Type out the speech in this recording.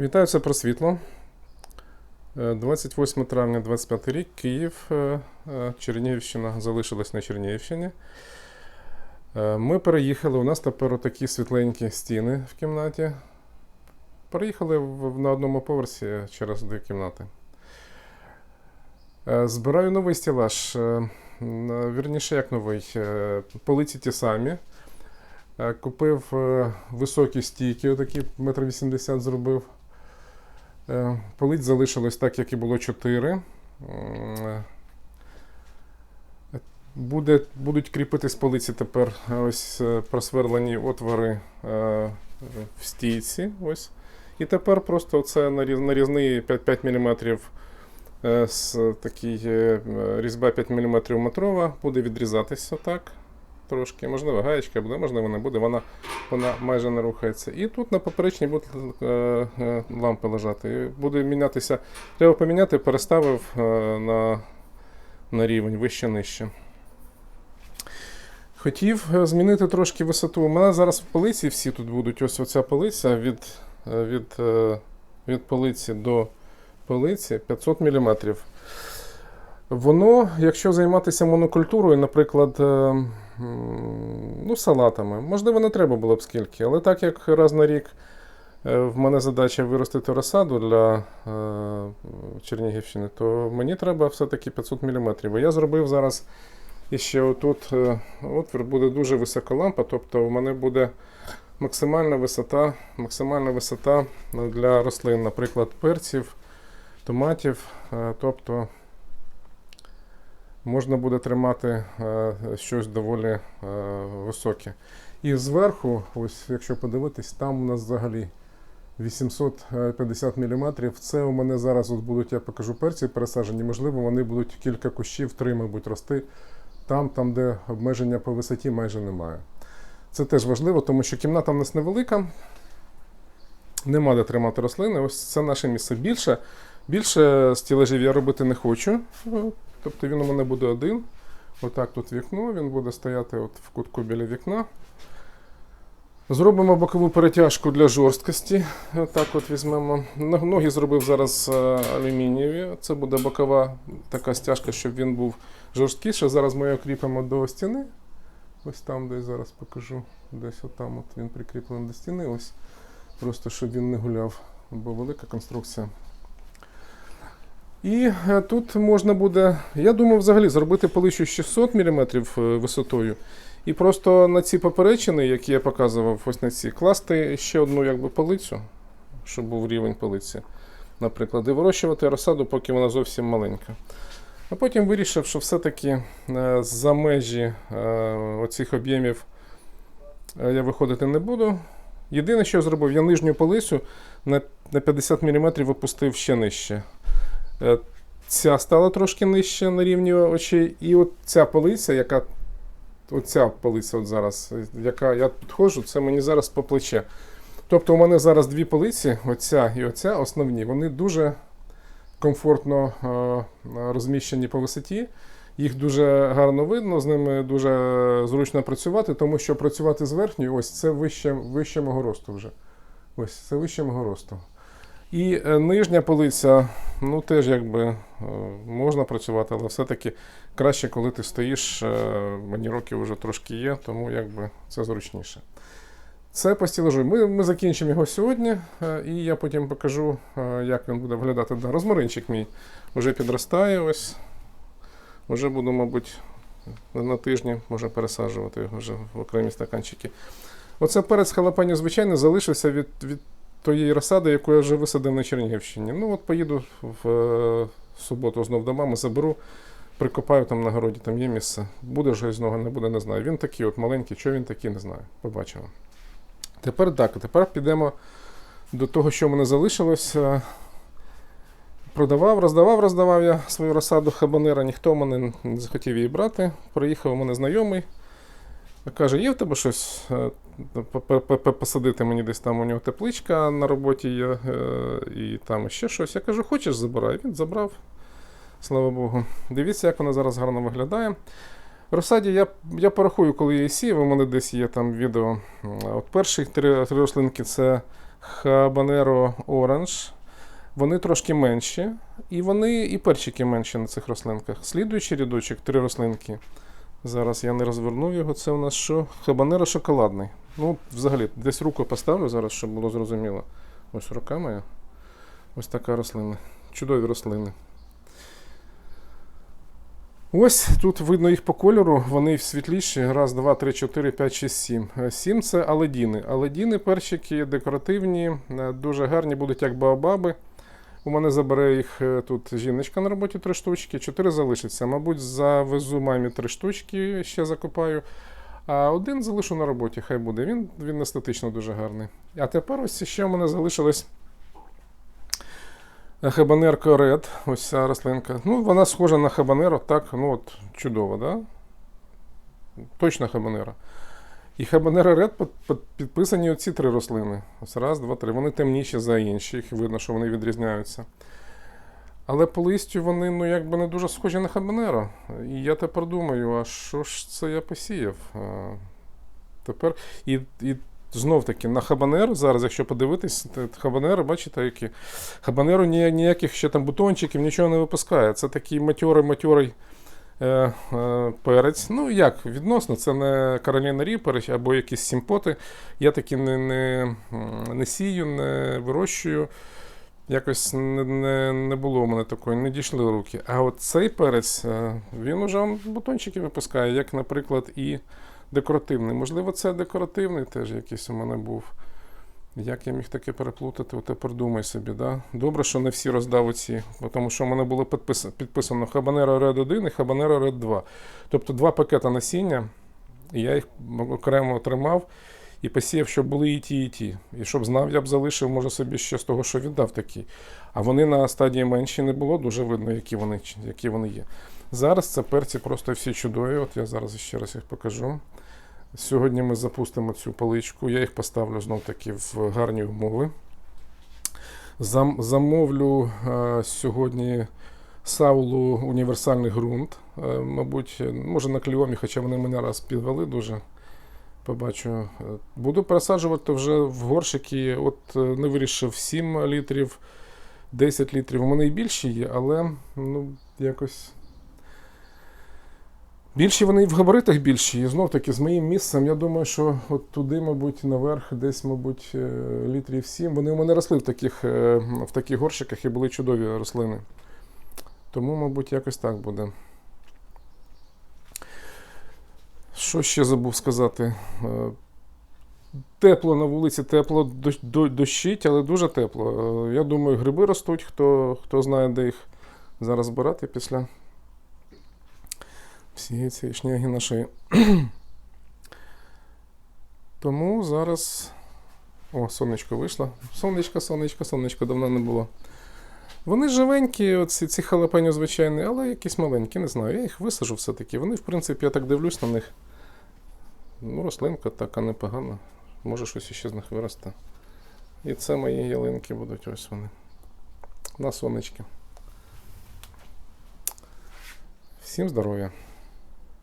Вітаю, це про світло. Е, 28 травня 25 рік, Київ, е, е, Чернігівщина залишилась на Чернігівщині. Е, Ми переїхали, у нас тепер такі світленькі стіни в кімнаті. Переїхали на одному поверсі через дві кімнати. Е, Збираю новий стелаж. е, Вірніше, як новий. е, Полиці ті самі. Е, Купив е, високі стійки, отакі метр вісімдесят зробив. Е, Полиць залишилось так, як і було 4. Буде, будуть кріпитись полиці тепер ось е, просверлені отвори е, в стійці. Ось. І тепер просто це наріз, нарізний 5, 5 мм е, з такий е, різьба 5 мм метрова, буде відрізатися так трошки. Можливо, гаєчка буде, можливо, не буде. Вона вона майже не рухається. І тут на поперечній будуть е, е, лампи лежати. І буде мінятися. Треба поміняти, переставив е, на, на рівень вище нижче. Хотів змінити трошки висоту. У мене зараз в полиці всі тут будуть. Ось оця полиця від, від, від полиці до полиці 500 мм. Воно, якщо займатися монокультурою, наприклад, е, м, ну, салатами, можливо, не треба було б скільки, але так як раз на рік е, в мене задача виростити розсаду для е, Чернігівщини, то мені треба все-таки 500 мм. І я зробив зараз іще отут е, отвір, буде дуже висока лампа, тобто в мене буде максимальна висота, максимальна висота для рослин, наприклад, перців, томатів. Тобто можна буде тримати е, щось доволі е, високе. І зверху, ось якщо подивитись, там у нас взагалі 850 мм. Це у мене зараз от будуть, я покажу перці пересаджені. Можливо, вони будуть кілька кущів, три, мабуть, рости. Там, там, де обмеження по висоті, майже немає. Це теж важливо, тому що кімната в нас невелика. Нема де тримати рослини. Ось це наше місце. Більше, більше стілежів я робити не хочу. Тобто він у мене буде один. Отак тут вікно, він буде стояти от в кутку біля вікна. Зробимо бокову перетяжку для жорсткості. Отак от візьмемо. Ноги зробив зараз е, алюмінієві. Це буде бокова така стяжка, щоб він був жорсткіше. Зараз ми його кріпимо до стіни. Ось там, десь зараз покажу. Десь отам от він прикріплений до стіни. Ось. Просто щоб він не гуляв, бо велика конструкція. І е, тут можна буде, я думав, взагалі зробити полицю 600 мм висотою. І просто на ці поперечини, які я показував, ось на ці, класти ще одну якби, полицю, щоб був рівень полиці, наприклад, і вирощувати розсаду, поки вона зовсім маленька. А потім вирішив, що все-таки е, за межі е, оцих об'ємів е, я виходити не буду. Єдине, що я зробив, я нижню полицю на, на 50 мм випустив ще нижче. Е, Ця стала трошки нижче на рівні очей. І от ця полиця, яка оця полиця от зараз, яка я підходжу, це мені зараз по плече. Тобто у мене зараз дві полиці, оця і оця основні, вони дуже комфортно е, розміщені по висоті. Їх дуже гарно видно, з ними дуже зручно працювати, тому що працювати з верхньою, ось це вище, вище мого росту вже. Ось це вище мого росту. І е, нижня полиця, ну теж якби е, можна працювати, але все-таки краще, коли ти стоїш, е, мені років вже трошки є, тому якби це зручніше. Це по стілажу. Ми, ми закінчимо його сьогодні, е, і я потім покажу, як він буде виглядати. Да, розмаринчик мій вже підростає. Ось. Вже буду, мабуть, на тижні може пересаджувати його вже в окремі стаканчики. Оце перець халапеньо звичайно залишився від, від тієї розсади, яку я вже висадив на Чернігівщині. Ну от поїду в е, суботу знов до мами, заберу, прикопаю там на городі, там є місце. Буде вже з нього, не буде, не знаю. Він такий от маленький, що він такий, не знаю. Побачимо. Тепер так, тепер підемо до того, що в мене залишилось. Е, Продавав, роздавав, роздавав я свою розсаду хабанера, ніхто мене не захотів її брати. Приїхав у мене знайомий. Каже, є в тебе щось е, посадити мені десь там у нього тепличка на роботі є, е, і там ще щось. Я кажу, хочеш забирай. Він забрав. Слава Богу. Дивіться, як вона зараз гарно виглядає. Розсаді я, я порахую, коли я сів, у мене десь є там відео. От перші три, три рослинки це Habanero Orange. Вони трошки менші, і вони і перчики менші на цих рослинках. Слідуючий рядочок, три рослинки. Зараз я не розвернув його. Це у нас що? Хабанеро шоколадний. Ну, взагалі, десь руку поставлю зараз, щоб було зрозуміло. Ось рука моя. Ось така рослина. Чудові рослини. Ось тут видно їх по кольору, вони світліші. Раз, два, три, чотири, п'ять, шість, сім. Е, Сім це аледіни. Аледіни перчики декоративні, е, дуже гарні, будуть як баобаби. У мене забере їх е, тут жіночка на роботі три штучки, чотири залишиться. Мабуть, завезу мамі три штучки, ще закопаю. А один залишу на роботі, хай буде. Він, він естетично дуже гарний. А тепер ось ще у мене залишилось хабанерка Red. Ось ця рослинка. Ну, вона схожа на хабанеро, так, ну от чудово, да? Точно хабанеро. І хабанеро Red під- під- підписані оці три рослини. Ось раз, два, три. Вони темніші за інші, їх видно, що вони відрізняються. Але по листю вони ну, якби не дуже схожі на хабанеро. І я тепер думаю, а що ж це я посіяв? А, тепер. І, і знов таки на хабанеро, зараз, якщо подивитись, хабанеро, бачите, які. Хабанеро ні- ніяких ще там бутончиків, нічого не випускає. Це такий матьорий-матьорий е, е, перець. Ну як, відносно, це не Кароліна Ріпер або якісь сімпоти. Я такі не, не, не сію, не вирощую. Якось не, не, не було у мене такої, не дійшли руки. А от цей перець, е, він уже бутончики випускає, як, наприклад, і декоративний. Можливо, це декоративний теж якийсь у мене був. Як я міг таке переплутати, тепер думай собі, да? Добре, що не всі роздав оці, тому що в мене було підписано, підписано Habanero Red 1 і Habanero Red 2. Тобто два пакети насіння, і я їх окремо тримав і посіяв, щоб були і ті, і ті. І щоб знав, я б залишив, може, собі ще з того, що віддав такі. А вони на стадії менші не було, дуже видно, які вони, які вони є. Зараз це перці просто всі чудові. От я зараз ще раз їх покажу. Сьогодні ми запустимо цю паличку. Я їх поставлю знов таки в гарні умови. Зам, замовлю е, сьогодні Саулу універсальний ґрунт. Е, мабуть, може на кліомі, хоча вони мене раз підвели дуже. Побачу. Е, Буду пересаджувати вже в горшики. От е, не вирішив 7 літрів, 10 літрів. У мене і більші є, але ну, якось. Більші вони і в габаритах більші. І знов таки з моїм місцем, я думаю, що от туди, мабуть, наверх, десь, мабуть, е, літрів 7. Вони у мене росли в таких, в таких горщиках і були чудові рослини. Тому, мабуть, якось так буде. Що ще забув сказати? Е, Тепло на вулиці, тепло дощить, але дуже тепло. Е, Я думаю, гриби ростуть, хто, хто знає, де їх зараз збирати після всієї цієї шняги нашої. Тому зараз. О, сонечко вийшло. Сонечко, сонечко, сонечко давно не було. Вони живенькі, оці, ці халапеньо звичайні, але якісь маленькі, не знаю. Я їх висажу все-таки. Вони, в принципі, я так дивлюсь на них. Ну, рослинка така непогана. Може щось іще з них виросте. І це мої ялинки будуть ось вони. На сонечки. Всім здоров'я!